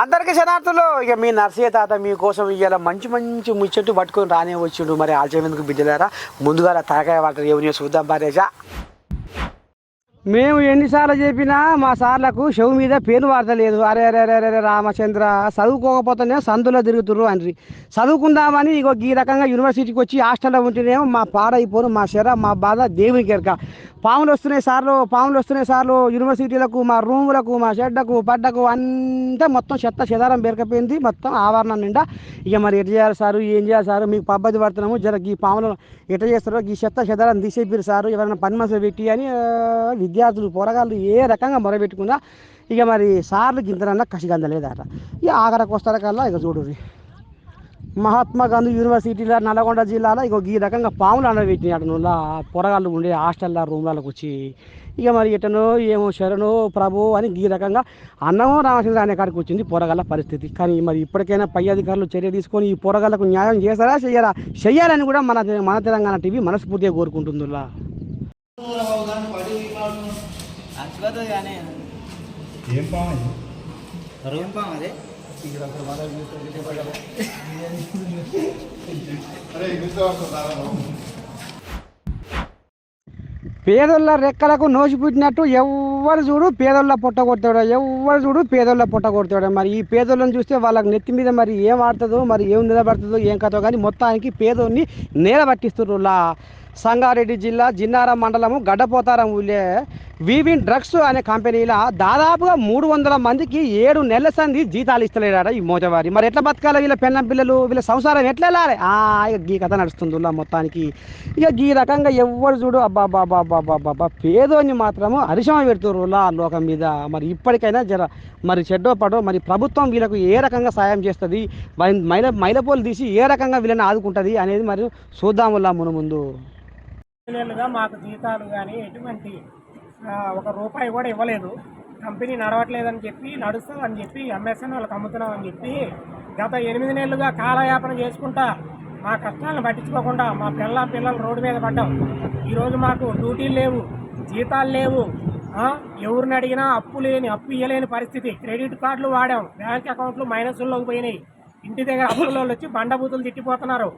అందరికీ శనార్థులు ఇక మీ నర్సయ్య తాత మీకోసం ఇవాళ మంచి మంచి ముచ్చట్టు పట్టుకొని రానే వచ్చిండు. మరి ఆల్చేందుకు బిడ్డలారా? ముందుగా తలకాయ వాటర్ ఎవరిని చూద్దాం బారేజా మేము ఎన్నిసార్లు చెప్పినా మా సార్లకు చెవు మీద పేరు వాడతలేదు అరే అరే అరే అరే రామచంద్ర చదువుకోకపోతేనే సందులో తిరుగుతుర్రు అని చదువుకుందామని ఇగో ఈ రకంగా యూనివర్సిటీకి వచ్చి హాస్టల్లో ఉంటేనేమో మా పాడైపోను మా శర మా బాధ దేవునికి ఎరక పాములు వస్తున్నాయి సార్లు పాములు వస్తున్నాయి సార్లు. యూనివర్సిటీలకు మా రూములకు మా షెడ్డకు పడ్డకు అంతా మొత్తం చెత్త చెదారం బెరకపోయింది మొత్తం ఆవరణం నిండా. ఇక మరి ఎట్లా చేయాలి సారు? ఏం చేయాలి సారు? మీకు పబ్బది పడుతున్నాము. జర ఈ పాములు ఎట్లా చేస్తారో ఈ చెత్త చెదారం తీసేపారు సారు. ఎవరైనా పని మనసులు పెట్టి అని విద్యార్థులు పోరగాళ్ళు ఏ రకంగా మొరబెట్టుకున్నా ఇక మరి సార్లు ఇంతనన్నా కసిగందలేదట. ఇక ఆఖరకు వస్తారు కల్లా ఇక చూడు మహాత్మా గాంధీ యూనివర్సిటీలో నల్గొండ జిల్లాలో ఇక ఈ రకంగా పాములు అనబెట్టినాడు నువ్వు పొరగాళ్ళు ఉండే హాస్టల్లో రూమ్లకు వచ్చి. ఇక మరి ఎటనో ఏమో శరణో ప్రభు అని ఈ రకంగా అన్నమో రామచంద్ర అనే కాడికి వచ్చింది పొరగాళ్ళ పరిస్థితి. కానీ మరి ఇప్పటికైనా పై అధికారులు చర్య తీసుకొని ఈ పొరగాళ్ళకు న్యాయం చేస్తారా చెయ్యరా? చెయ్యాలని కూడా మన మన తెలంగాణ టీవీ మనస్ఫూర్తిగా కోరుకుంటుందిలా ఏం పాము వస్తుందా పేదోళ్ళ రెక్కలకు నోసి పుట్టినట్టు ఎవ్వరు చూడు పేదోళ్ళ పొట్ట కొడతాడు ఎవ్వరు చూడు పేదోళ్ళ పొట్ట కొడతాడు. మరి ఈ పేదోళ్ళని చూస్తే వాళ్ళకి నెత్తి మీద మరి ఏం ఆడుతుందో మరి ఏం నిలబడుతుందో ఏం కథో కానీ మొత్తానికి పేదోన్ని నేల పట్టిస్తున్నారు సంగారెడ్డి జిల్లా జిన్నారం మండలము గడ్డపోతారం ఊళ్ళే వివిన్ డ్రగ్స్ అనే కంపెనీల దాదాపుగా మూడు వందల మందికి ఏడు నెలల సంది జీతాలు ఇస్తలేడా ఈ మోజవారి. మరి ఎట్లా బతకాలి వీళ్ళ పెన్న పిల్లలు? వీళ్ళ సంసారం ఎట్లా వెళ్ళాలి? ఆ, ఇక గీ కథ నడుస్తుంది మొత్తానికి. ఇక ఈ రకంగా ఎవ్వరు చూడు అబ్బా బాబా బాబా బాబా పేదోని మాత్రము అరిశమ పెడుతున్నారు ఆ లోకం మీద. మరి ఇప్పటికైనా జర మరి చెడ్డో పడో మరి ప్రభుత్వం వీళ్ళకు ఏ రకంగా సాయం చేస్తుంది? మై- మైల మైలపోలు తీసి ఏ రకంగా వీళ్ళని ఆదుకుంటుంది అనేది మరి చూద్దాములా మును ముందు మాకు జీతాలు కానీ ఎటువంటి ఒక రూపాయి కూడా ఇవ్వలేదు. కంపెనీ నడవట్లేదని చెప్పి నడుస్తుందని చెప్పి ఎంఎస్ఎన్ వాళ్ళకి అమ్ముతున్నామని చెప్పి గత ఎనిమిది నెలలుగా కాలయాపన చేసుకుంటా మా కష్టాలను పట్టించుకోకుండా మా పిల్ల పిల్లలు రోడ్డు మీద పడ్డాం. ఈరోజు మాకు డ్యూటీలు లేవు జీతాలు లేవు ఎవరిని అడిగినా అప్పు లేని అప్పు ఇవ్వలేని పరిస్థితి. క్రెడిట్ కార్డులు వాడాం బ్యాంక్ అకౌంట్లు మైనస్లోకి పోయినాయి. ఇంటి దగ్గర అప్పుల వచ్చి బండబూతులు తిట్టిపోతున్నారు.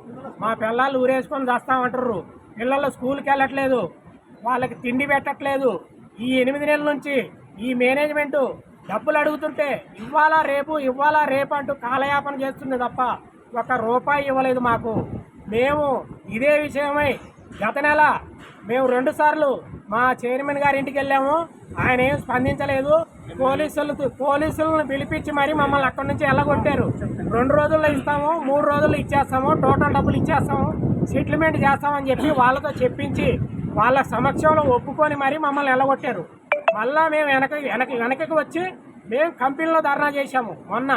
మా పిల్లలు ఊరేసుకొని చేస్తామంటారు పిల్లలు స్కూల్కి వెళ్ళట్లేదు వాళ్ళకి తిండి పెట్టట్లేదు ఈ ఎనిమిది నెలల నుంచి ఈ మేనేజ్మెంట్ డబ్బులు అడుగుతుంటే ఇవ్వాలా రేపు ఇవ్వాలా రేపు అంటూ కాలయాపన చేస్తుంది తప్ప ఒక రూపాయి ఇవ్వలేదు మాకు. మేము ఇదే విషయమై గత నెల మేము రెండు సార్లు మా చైర్మన్ గారి ఇంటికి వెళ్ళాము. ఆయన ఏం స్పందించలేదు. పోలీసులు పోలీసులను పిలిపించి మరి మమ్మల్ని అక్కడి నుంచి వెళ్ళగొట్టారు రెండు రోజుల్లో ఇస్తాము మూడు రోజుల్లో ఇచ్చేస్తాము టోటల్ డబ్బులు ఇచ్చేస్తాము సెటిల్మెంట్ చేస్తామని చెప్పి వాళ్ళతో చెప్పించి వాళ్ళ సమక్షంలో ఒప్పుకొని మరి మమ్మల్ని వెళ్ళగొట్టారు మళ్ళా మేము వెనక వెనక వెనకకి వచ్చి మేము కంపెనీలో ధర్నా చేశాము. మొన్న.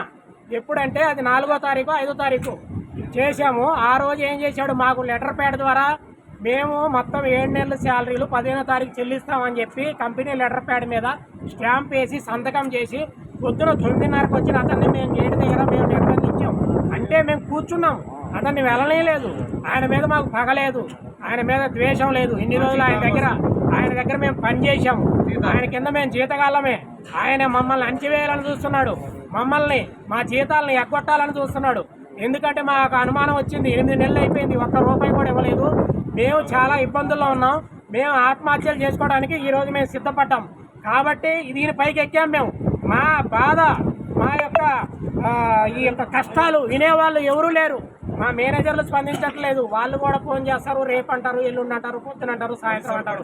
ఎప్పుడంటే అది నాలుగో తారీఖు ఐదో తారీఖు. చేశాము. ఆ రోజు ఏం చేశాడు? మాకు లెటర్ ప్యాడ్ ద్వారా మేము మొత్తం ఏడు నెలల శాలరీలు పదిహేనో తారీఖు చెల్లిస్తామని చెప్పి కంపెనీ లెటర్ ప్యాడ్ మీద స్టాంప్ వేసి సంతకం చేసి పొద్దున తొమ్మిదిన్నరకు వచ్చిన అతన్ని మేము గేటు దగ్గర మేము నిర్బంధించాం. అంటే మేము కూర్చున్నాం. అతన్ని వెళ్ళలేదు ఆయన మీద మాకు పగలేదు ఆయన మీద ద్వేషం లేదు. ఇన్ని రోజులు ఆయన దగ్గర ఆయన దగ్గర మేము పని చేశాము. ఆయన కింద మేము జీతగాళ్ళమే. ఆయన మమ్మల్ని అంచివేయాలని చూస్తున్నాడు. మమ్మల్ని మా జీతాలను ఎగ్గొట్టాలని చూస్తున్నాడు. ఎందుకంటే మాకు అనుమానం వచ్చింది. ఎనిమిది నెలలు అయిపోయింది. ఒక్క రూపాయి కూడా ఇవ్వలేదు. మేము చాలా ఇబ్బందుల్లో ఉన్నాం. మేము ఆత్మహత్యలు చేసుకోవడానికి ఈ రోజు మేము సిద్ధపడ్డాం. కాబట్టి దీని పైకి ఎక్కాం మేము. మా బాధ మా యొక్క ఈ యొక్క కష్టాలు వినేవాళ్ళు ఎవరూ లేరు. మా మేనేజర్లు స్పందించట్లేదు. వాళ్ళు కూడా ఫోన్ చేస్తారు రేపు అంటారు ఎల్లుండి అంటారు పొద్దున అంటారు సాయంత్రం అంటారు.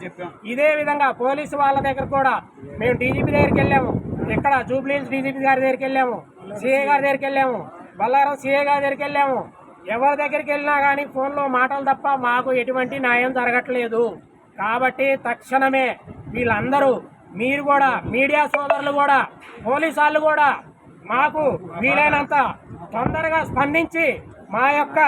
ఇదే విధంగా పోలీసు వాళ్ళ దగ్గర కూడా మేము డీజీపీ దగ్గరికి వెళ్ళాము. ఇక్కడ జూబ్లీహిల్స్ డీజీపీ గారి దగ్గరికి వెళ్ళాము. సిఏ గారి దగ్గరికి వెళ్ళాము. బల్లారం సిఏ గారి దగ్గరికి వెళ్ళాము. ఎవరి దగ్గరికి వెళ్ళినా కానీ ఫోన్లో మాటలు తప్ప మాకు ఎటువంటి న్యాయం జరగట్లేదు. కాబట్టి తక్షణమే వీళ్ళందరూ మీరు కూడా మీడియా సోదరులు కూడా పోలీసు వాళ్ళు కూడా మాకు వీలైనంత తొందరగా స్పందించి మా యొక్క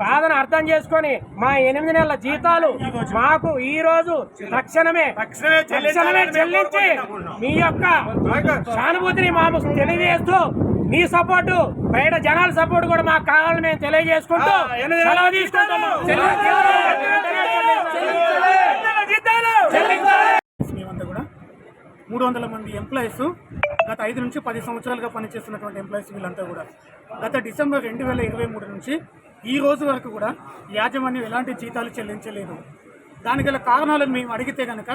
బాధను అర్థం చేసుకొని మా ఎనిమిది నెలల జీతాలు మాకు ఈ రోజు తక్షణమే తక్షణమే చెల్లించి మీ యొక్క సానుభూతిని మాకు తెలియజేస్తూ మీ సపోర్టు బయట జనాల సపోర్ట్ కూడా మాకు కావాలని మేము తెలియజేసుకుంటూ సెలవు మూడు వందల మంది ఎంప్లాయీస్ గత ఐదు నుంచి పది సంవత్సరాలుగా పనిచేస్తున్నటువంటి ఎంప్లాయీస్ వీళ్ళంతా కూడా. గత డిసెంబర్ రెండు వేల ఇరవై మూడు నుంచి ఈ రోజు వరకు కూడా యాజమాన్యం ఎలాంటి జీతాలు చెల్లించలేదు. దానికి గల కారణాలను మేము అడిగితే కనుక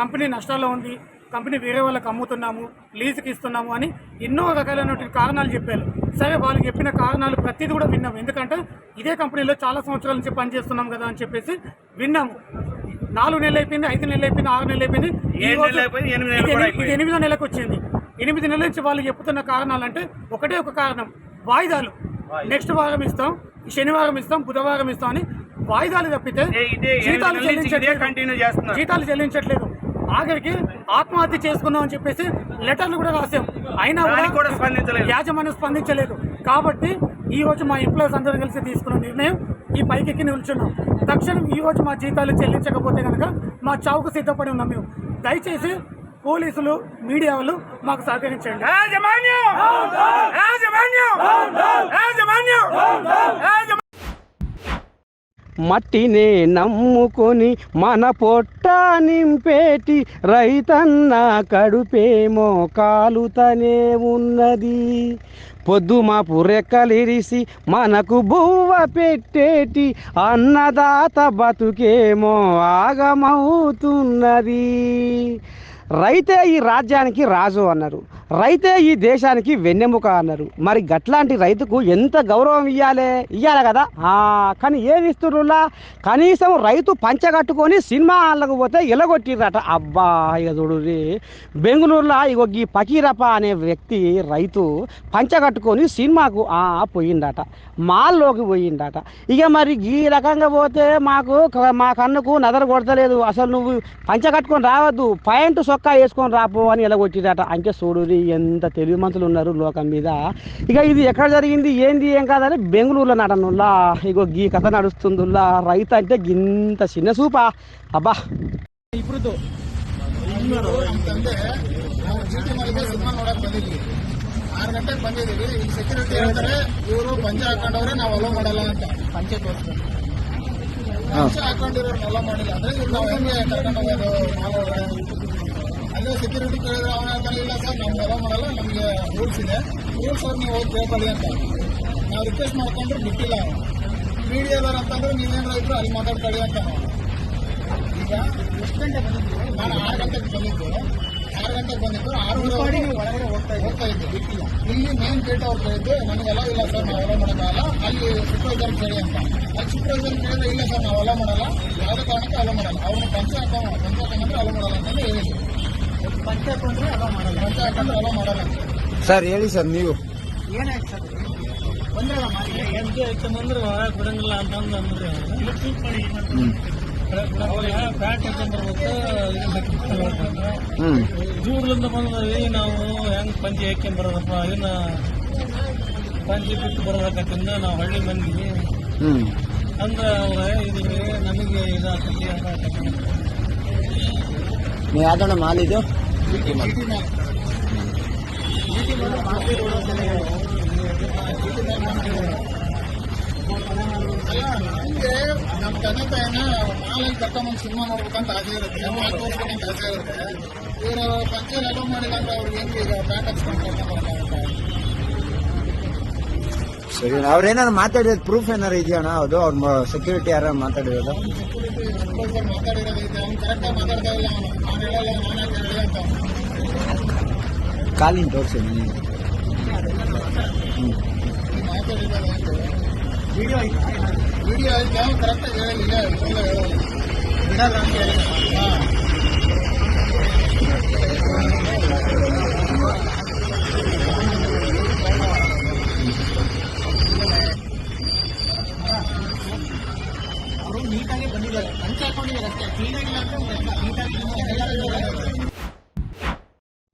కంపెనీ నష్టాల్లో ఉంది కంపెనీ వేరే వాళ్ళకి అమ్ముతున్నాము లీజుకి ఇస్తున్నాము అని ఎన్నో రకాలైనటువంటి కారణాలు చెప్పారు. సరే వాళ్ళు చెప్పిన కారణాలు ప్రతిదీ కూడా విన్నాం. ఎందుకంటే ఇదే కంపెనీలో చాలా సంవత్సరాల నుంచి పనిచేస్తున్నాం కదా అని చెప్పేసి విన్నాము. నాలుగు నెలలు అయిపోయింది ఐదు నెలలు అయిపోయింది ఆరు నెలలు అయిపోయింది. ఇది ఎనిమిదో నెలకు వచ్చింది. ఎనిమిది నెలల నుంచి వాళ్ళు చెప్తున్న కారణాలు అంటే ఒకటే ఒక కారణం. వాయిదాలు. నెక్స్ట్ వారం ఇస్తాం శనివారం ఇస్తాం బుధవారం ఇస్తాం అని వాయిదాలు తప్పితే జీతాలు చెల్లించట్లేదు. జీతాలు చెల్లించట్లేదు. ఆఖరికి ఆత్మహత్య చేసుకుందాం అని చెప్పేసి లెటర్లు కూడా రాసాం. అయినా కూడా యాజమాన్యం స్పందించలేదు. కాబట్టి ఈ రోజు మా ఎంప్లాయీస్ అందరూ కలిసి తీసుకున్న నిర్ణయం ఈ పైకెక్కి నిల్చున్నాం. తక్షణం ఈ రోజు మా జీతాలు చెల్లించకపోతే కనుక మా చావుకు సిద్ధపడి ఉన్నాం మేము. దయచేసి పోలీసులు మీడియా వాళ్ళు మాకు సహకరించండి. మట్టినే నమ్ముకొని మన పొట్ట నింపేటి రైతన్న కడుపేమో కాలుతనే ఉన్నది. పొద్దుమాపు రెక్కలిరిసి మనకు బువ్వ పెట్టేటి అన్నదాత బతుకేమో ఆగమవుతున్నది. రైతే ఈ రాజ్యానికి రాజు అన్నారు. రైతే ఈ దేశానికి వెన్నెముక అన్నారు. మరి గట్లాంటి రైతుకు ఎంత గౌరవం ఇవ్వాలి ఇవ్వాలి కదా? కానీ ఏమి ఇస్తుర్రులా కనీసం రైతు పంచగట్టుకొని సినిమా హాల్లకు పోతే ఇలగొట్టిరట అబ్బా ఇక చూడు బెంగళూరులో ఇగో ఈ పకీరప్ప అనే వ్యక్తి రైతు పంచగట్టుకొని సినిమాకు ఆ పోయిండట. మాల్లోకి పోయిండట. ఇక మరి ఈ రకంగా పోతే మాకు మా కన్నుకు నదర కొడతలేదు. అసలు నువ్వు పంచగట్టుకొని రావద్దు. పాయింట్ సొక్కా వేసుకొని రాపో అని ఇలా కొట్టిరట అంటే చూడు ఎంత తెలివి మంతులు ఉన్నారు లోకం మీద ఇక ఇది ఎక్కడ జరిగింది ఏంది ఏం కాదని బెంగళూరులో నడనుల్లా ఇగో ఈ కథ నడుస్తుందిల్లా రైతు అంటే గింత చిన్న సూపా అబ్బా ఇప్పుడు ಅಂತಂದ್ರೆ ನಾವು ಚೀಟಿ ಮಾಡಿದ್ರೆ ಸಿನಿಮಾ ನೋಡಕ್ ಬಂದಿದ್ವಿ ಆರು ಗಂಟೆಗೆ ಬಂದಿದ್ದೀವಿ ಈಗ ಸೆಕ್ಯೂರಿಟಿ ಹೇಳ್ತಾರೆ ಇವರು ಪಂಚ ಹಾಕೊಂಡವ್ರೆ ನಾವು ಅಲೋ ಮಾಡಲ್ಲ ಅಂತ ಪಂಚೆ ತೋರಿಸ್ತಾರೆ ಪಂಚೆ ಹಾಕೊಂಡಿರೋರು ಅಲೋ ಮಾಡಿಲ್ಲ ಅಂದ್ರೆ ಇವ್ರು ನಾವು ಹೆಂಗೆ ಕರ್ಕೊಂಡು ಹೋಗೋದು ಮಾಲವ್ರೆ ಅಲ್ಲೇ ಸೆಕ್ಯೂರಿಟಿ ಕೇಳಿದ್ರೆ ಅವನ ಇಲ್ಲ ಸರ್ ನಮ್ಗೆ ಅಲೋ ಮಾಡಲ್ಲ ನಮಗೆ ರೂಲ್ಸ್ ಇದೆ. ರೂಲ್ಸ್ ಅವ್ರು ನೀವು ಹೋಗಿ ಕೇಳ್ಕೊಳ್ಳಿ ಅಂತ. ನಾವು ರಿಕ್ವೆಸ್ಟ್ ಮಾಡ್ಕೊಂಡ್ರೆ ಬಿಟ್ಟಿಲ್ಲ ಮೀಡಿಯಾದವ್ರು ಅಂತಂದ್ರೆ ನೀವೇನು ಇದ್ರು ಅಲ್ಲಿ ಮಾತಾಡ್ಕೊಳ್ಳಿ ಅಂತ ನಾವು. ಈಗ ಎಷ್ಟು ಗಂಟೆ ಬಂದಿದ್ದು? ನಾನು ಆರು ಗಂಟೆಗೆ ಬಂದಿದ್ದು. ಆರು ಗಂಟೆಗೆ ಬಂದಿದ್ದು. ಆರು ಒಳಗಡೆ ಹೋಗ್ತಾ ಹೋಗ್ತಾ ಇದ್ದೆ ಬಿಟ್ಟಿಲ್ಲ. ಇಲ್ಲಿ ಮೇನ್ ಗೇಟ್ ಅವ್ರು ಕೇಳಿದ್ದು ನನಗೆ ಎಲ್ಲ ಇಲ್ಲ ಸರ್ ನಾವು ಅಲೋ ಮಾಡೋಕ್ಕಾಗಲ್ಲ ಅಲ್ಲಿ ಸೂಪರ್ವೈಸರ್ ಕೇಳಿ ಅಂತ. ಅಲ್ಲಿ ಸೂಪರ್ವೈಸರ್ ಕೇಳಿದ್ರೆ ಇಲ್ಲ ಸರ್ ನಾವು ಅಲೋ ಮಾಡಲ್ಲ. ಯಾವುದೇ ಕಾರಣಕ್ಕೆ ಅಲೋ ಮಾಡಲ್ಲ. ಅವ್ರನ್ನ ಪಂಚಾಯತ್ ಪಂಚಾಯತ್ ಪಂಚ ಹಾಕೊಂಡ್ರೆ ಅಲೋ ಮಾಡಲ್ಲ ಅಂತಂದ್ರೆ ಹೇಳಿದ್ರು. ಸರ್ ಹೇಳಿ ಸರ್ ನೀವು. ಏನಾಯ್ತು ಸರ್? ಬಂದ್ರಲ್ಲ ಮಾಡಿ ಎಂಟು ಹೆಚ್ಚಂದ್ರೆ ಹೊರಗೆ ಬಿಡಂಗಿಲ್ಲ ಅಂತಂದು ಅಂದ್ರೆ ಫ್ಯಾಟ್ ದೂರದಿಂದ ಬಂದ್ರಿ ನಾವು ಹೆಂಗ್ ಪಂಚಿ ಬರೋದಪ್ಪ? ಪಂಚಿ ಬಿಟ್ಟು ಬರೋದಕ್ಕಂದ ನಾವು ಹಳ್ಳಿ ಮಂದಿ. ಹ್ಮ್. ಅಂದ್ರೆ ಅವ್ರ ಇದ್ರೆ ನಮಗೆ ಇದಾಗ್ತದೆ ಅಂತ ನೀವು ಯಾವ್ದಣ್ಣ ಮಾಲ್ ಇದು? ನಮಗೆ ನಮ್ಮ ತಂದೆ ಮಾಲಲ್ಲಿ ಕರ್ಕೊಂಬಂದು ಸಿನಿಮಾ ನೋಡ್ಬೇಕಂತ ಆಸೆ ಇರುತ್ತೆ. ಆಸೆ ಇರುತ್ತೆ. ಇವರು ಪಂಚರ್ ಅಲೋ ಮಾಡಿಲ್ಲ ಅಂದ್ರೆ ಅವ್ರಿಗೆ ಹೆಂಗೆ ಈಗ ಪ್ಯಾಂಟ್ ಹಚ್ಕೊಂಡು ಸರಿ ಅವ್ರೇನಾರು ಮಾತಾಡಿರೋದು ಪ್ರೂಫ್ ಏನಾರು ಇದೆಯಣ್ಣ ಹೌದು ಅವ್ರ ಸೆಕ್ಯೂರಿಟಿ ಯಾರು ಮಾತಾಡಿರೋದು? ಕಾಲಿನ ಮಾತಾಡಿರೋದು ಇದೆ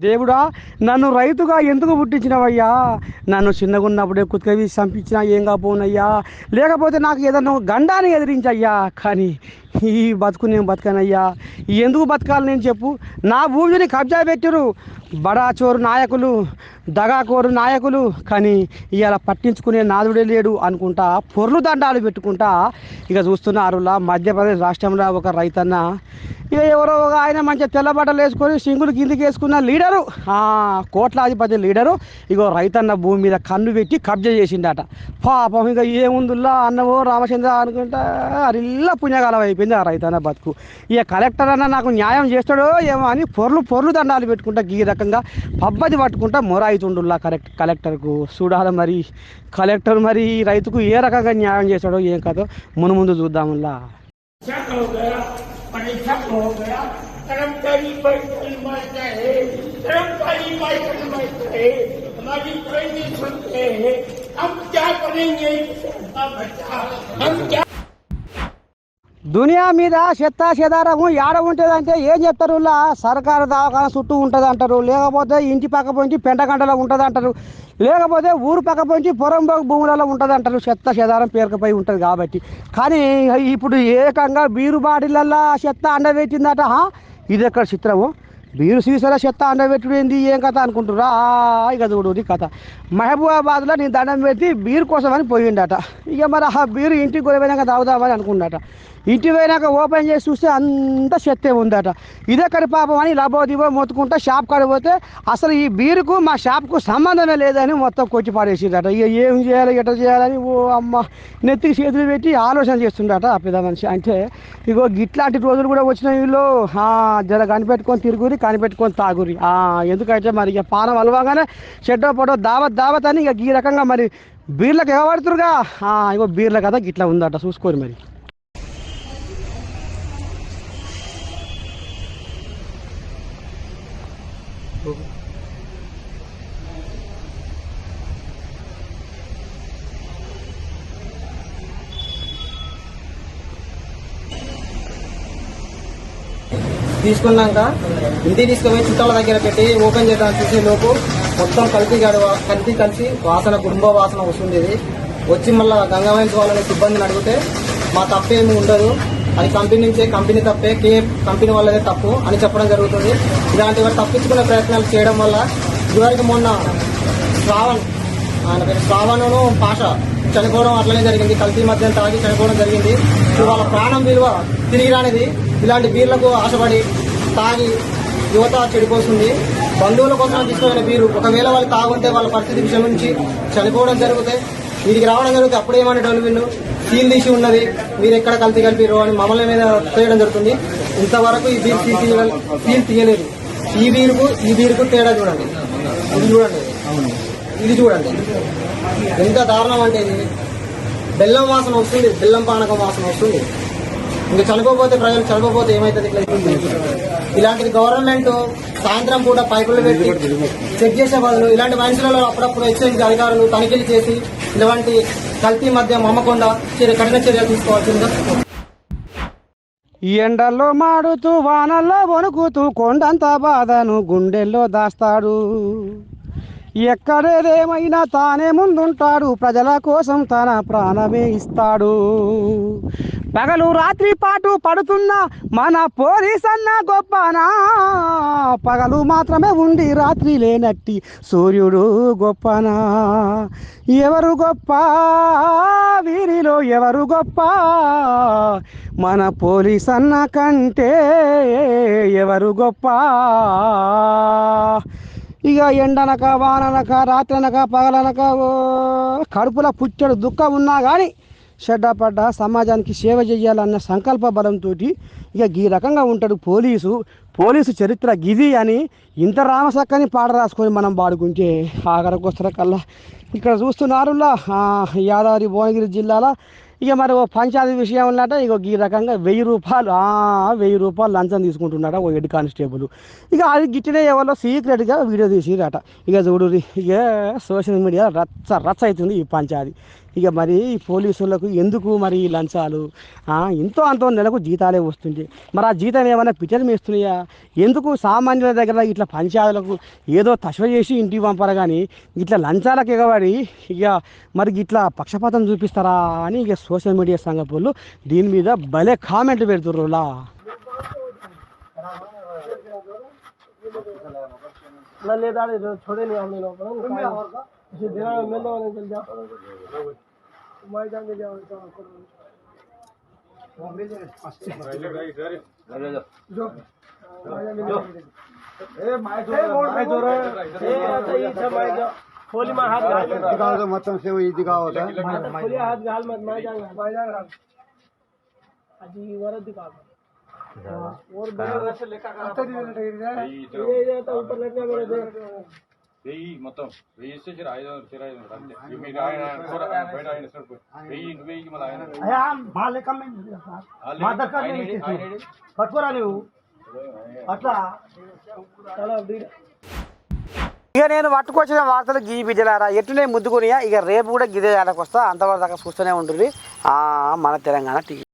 దేవుడా నన్ను రైతుగా ఎందుకు పుట్టించినవయ్యా? నన్ను చిన్నగా ఉన్నప్పుడే కుతకవి చంపించినా ఏం కాపోనయ్యా లేకపోతే నాకు ఏదన్నా గండాన్ని ఎదిరించయ్యా? కానీ ఈ బతుకు నేను బతకనయ్యా. ఎందుకు బతకాలి నేను చెప్పు? నా భూమిని కబ్జా పెట్టిరు. బడాచోరు నాయకులు దగాకోరు నాయకులు కానీ ఇవాళ పట్టించుకునే నాదుడే లేడు అనుకుంటా పొర్లు దండాలు పెట్టుకుంటా ఇక చూస్తున్నారులా మధ్యప్రదేశ్ రాష్ట్రంలో ఒక రైతన్న. ఇక ఎవరో ఒక ఆయన మంచిగా తెల్లబట్టలు వేసుకొని సింగులు కిందికి వేసుకున్న లీడరు కోట్లాధిపతి లీడరు ఇగో రైతన్న భూమి మీద కన్ను పెట్టి కబ్జా చేసిండట. పాపం ఇక ఏముందుల్లా అన్నవో రామచంద్ర అనుకుంటా అరిల్లా పుణ్యకాలం అయిపోయింది ఆ రైతన్న బతుకు. ఇక కలెక్టర్ అన్న నాకు న్యాయం చేస్తాడో ఏమో అని పొర్లు పొర్లు దండాలు పెట్టుకుంటా ఈ రకంగా పబ్బది పట్టుకుంటా మొరాయితుండుల్లా కరెక్ట్ కలెక్టర్కు చూడాలి మరి కలెక్టర్ మరి రైతుకు ఏ రకంగా న్యాయం చేస్తాడో ఏం కదో మును ముందు చూద్దాముల్లా शक हो गया परीक्षा हो गया कर्मचारी बैठल मर गए कर्मचारी बैठल मर गए हमारी कोई नहीं सुनते हैं हम क्या करेंगे इसका बच्चा हम क्या దునియా మీద చెత్త చెదారము ఏడ ఉంటుంది అంటే ఏం చెప్తారు ఇలా సర్కారు దవాఖాన చుట్టూ ఉంటుంది అంటారు లేకపోతే ఇంటి పక్క పోయించి పెండగండలో ఉంటుంది అంటారు లేకపోతే ఊరు పక్క పోయించి పొరం భూములలో ఉంటుంది అంటారు చెత్త చెదారం పేరుకుపోయి ఉంటుంది కాబట్టి. కానీ ఇప్పుడు ఏకంగా బీరు బాటిలల్లో చెత్త అండబెట్టిందట ఇది ఎక్కడ చిత్రము? బీరు సీసాల చెత్త అండబెట్టుడు ఏంది? ఏం కథ అనుకుంటురా ఇక చూడు కథ. మహబూబాబాద్లో నేను దండం పెట్టి బీరు కోసం అని పోయిండట. ఇక మరి ఆ బీరు ఇంటికి పోయినాక తాగుదామని అనుకున్నట. ఇంటి పోయినాక ఓపెన్ చేసి చూస్తే అంత చెత్తే ఉందట. ఇదెక్కడి పాపం అని లబో దిబో మొత్తుకుంటా షాప్ కాడ పోతే అసలు ఈ బీరుకు మా షాప్కు సంబంధమే లేదని మొత్తం కొట్టి పాడేసిందట ఇక ఏం చేయాలి ఎట్లా చేయాలని ఓ అమ్మ నెత్తికి చేతులు పెట్టి ఆలోచన చేస్తుండట ఆ పెద్ద మనిషి. అంటే ఇగో గిట్లాంటి రోజులు కూడా వచ్చినాయి వీళ్ళు. జర కనిపెట్టుకొని తిరుగురి కనిపెట్టుకొని తాగురి. ఆ, ఎందుకంటే మరి ఇక పానం అలవాగానే చెడ్డో పొడో దావత్ దావత్ అని ఇక ఈ రకంగా మరి బీర్లకు ఎగబడుతురుగా. ఇగో బీర్ల కదా గిట్లా ఉందట. చూసుకోరు మరి. తీసుకున్నాక ఇంటికి తీసుకుపోయి చుట్టాల దగ్గర పెట్టి ఓపెన్ చేయడానికి చూసే లోపు మొత్తం కలిపి గడవ కలిపి కలిసి వాసన కుటుంబ వాసన వస్తుంది వచ్చి మళ్ళా గంగావైన్స్ వాళ్ళని సిబ్బందిని అడిగితే మా తప్పేమి ఉండదు. అది కంపెనీ నుంచే కంపెనీ తప్పే. కే కంపెనీ వాళ్ళదే తప్పు అని చెప్పడం జరుగుతుంది. ఇలాంటి తప్పించుకునే ప్రయత్నాలు చేయడం వల్ల ఇదివరకు మొన్న శ్రావణ్ ఆయన పేరు శ్రావణను. పాష చనిపోవడం అట్లనే జరిగింది. కల్తీ మద్యం తాగి చనిపోవడం జరిగింది. ఇప్పుడు వాళ్ళ ప్రాణం విలువ తిరిగి రానిది. ఇలాంటి బీర్లకు ఆశపడి తాగి యువత చెడిపోతుంది. బంధువుల కోసం తీసుకున్న బీరు ఒకవేళ వాళ్ళు తాగుంటే వాళ్ళ పరిస్థితి విషయం నుంచి చనిపోవడం జరిగితే వీరికి రావడం జరిగితే అప్పుడు ఏమనేటోళ్ళు వీళ్ళు సీల్ తీసి ఉన్నది. మీరు ఎక్కడ కల్తీ కలిపిరు అని మమ్మల్ని మీద చేయడం జరుగుతుంది. ఇంతవరకు ఈ బీర్ సీల్ తీయలేదు సీల్ తీయలేదు. ఈ బీరుకు ఈ బీరుకు తేడా చూడండి. చూడండి. ఇది చూడండి. ఎంత దారుణం అంటే ఇది. బెల్లం వాసన వస్తుంది బెల్లం పానకం వాసన వస్తుంది. ఇంకా చనిపోతే ప్రజలు చనిపోతే ఏమైతుంది ఇలాంటిది గవర్నమెంట్ సాయంత్రం పూట పైపులు పెట్టి చెక్ చేసే బదులు ఇలాంటి మనుషులలో అప్పుడప్పుడు హెచ్చరించి అధికారులు తనిఖీలు చేసి ఇలాంటి కల్తీ మధ్య అమ్మకుండా చర్య కఠిన చర్యలు తీసుకోవాల్సిందిగా ఈ ఎండల్లో మాడుతూ వానల్లో వణుకుతూ కొండంత బాధను గుండెల్లో దాస్తాడు. ఎక్కడేదేమైనా తానే ముందుంటాడు. ప్రజల కోసం తన ప్రాణమే ఇస్తాడు. పగలు రాత్రి పాటు పడుతున్న మన పోలీస్ అన్న గొప్పనా? పగలు మాత్రమే ఉండి రాత్రి లేనట్టి సూర్యుడు గొప్పనా? ఎవరు గొప్ప? వీరిలో ఎవరు గొప్ప? మన పోలీస్ అన్న కంటే ఎవరు గొప్ప? ఇక ఎండనక వాననక రాత్రనక పగలనక ఓ కడుపులో పుచ్చడు దుఃఖం ఉన్నా కానీ చెడ్డ పడ్డ సమాజానికి సేవ చేయాలన్న సంకల్ప బలంతో ఇక ఈ రకంగా ఉంటాడు పోలీసు. పోలీసు చరిత్ర గిది అని ఇంత రామసక్కని పాట రాసుకొని మనం పాడుకుంటే ఆఖరికి వస్తున్న కల్లా. ఇక్కడ చూస్తున్నారులా యాదాద్రి భువనగిరి జిల్లాలో ఇక మరి ఓ పంచాయతీ విషయం ఉన్నట ఇక ఈ రకంగా వెయ్యి రూపాయలు వెయ్యి రూపాయలు లంచం తీసుకుంటున్నాడ ఓ హెడ్ కానిస్టేబుల్. ఇక అది గిట్టినే ఎవరో సీక్రెట్గా వీడియో తీసిరట ఇక చూడు ఇక సోషల్ మీడియా రచ్చ రచ్చ అవుతుంది ఈ పంచాయతీ. ఇక మరి ఈ పోలీసులకు ఎందుకు మరి ఈ లంచాలు? ఎంతో అంతో నెలకు జీతాలే వస్తుంది మరి ఆ జీతం ఏమైనా పిచ్చలు మేస్తున్నాయా? ఎందుకు సామాన్యుల దగ్గర ఇట్లా పంచాయతీలకు ఏదో తశ్వ చేసి ఇంటికి పంపారు కానీ ఇట్లా లంచాలకు ఎగబడి ఇక మరి ఇట్లా పక్షపాతం చూపిస్తారా అని ఇక సోషల్ మీడియా సంఘం వాళ్ళు దీని మీద భలే కామెంట్లు పెడుతుర్రులా. లేదా చూడే ఏ మాయ दिन में मिल दो निकल जाओ मैं जाके जाओ खोली में हाथ डाल మొత్తం సేవ ఇది కావద్దా खोली हाथ गाल मत मैं जाऊंगा मैं जाऊंगा अजी वरद दिखा और बड़े से लेकर ये ये तो ऊपर लटका मेरे देख వెయ్యి మొత్తం వెయ్యి ఇస్తే చిర ఐదు వందలు చిర ఐదు వందలు అంతే మీకు ఆయన కూర బయట ఆయన ఇస్తాడు పోయి. వెయ్యి నువ్వు వెయ్యి మళ్ళీ ఆయన బాగా కమ్మి వాళ్ళు మా దగ్గర ఆయన నేను ఏడి- ఆయన ఏడి? పట్టుకోరా నువ్వు అట్లా चलो बीड़ ఇక నేను పట్టుకొచ్చిన వార్తలు గీ బిడ్డలారా ఎట్లనే ముద్దుకునియా? ఇక రేపు కూడా గిదే వస్తా అంతవరకు దాకా చూస్తూనే ఉంటుంది మన తెలంగాణ టీవీ.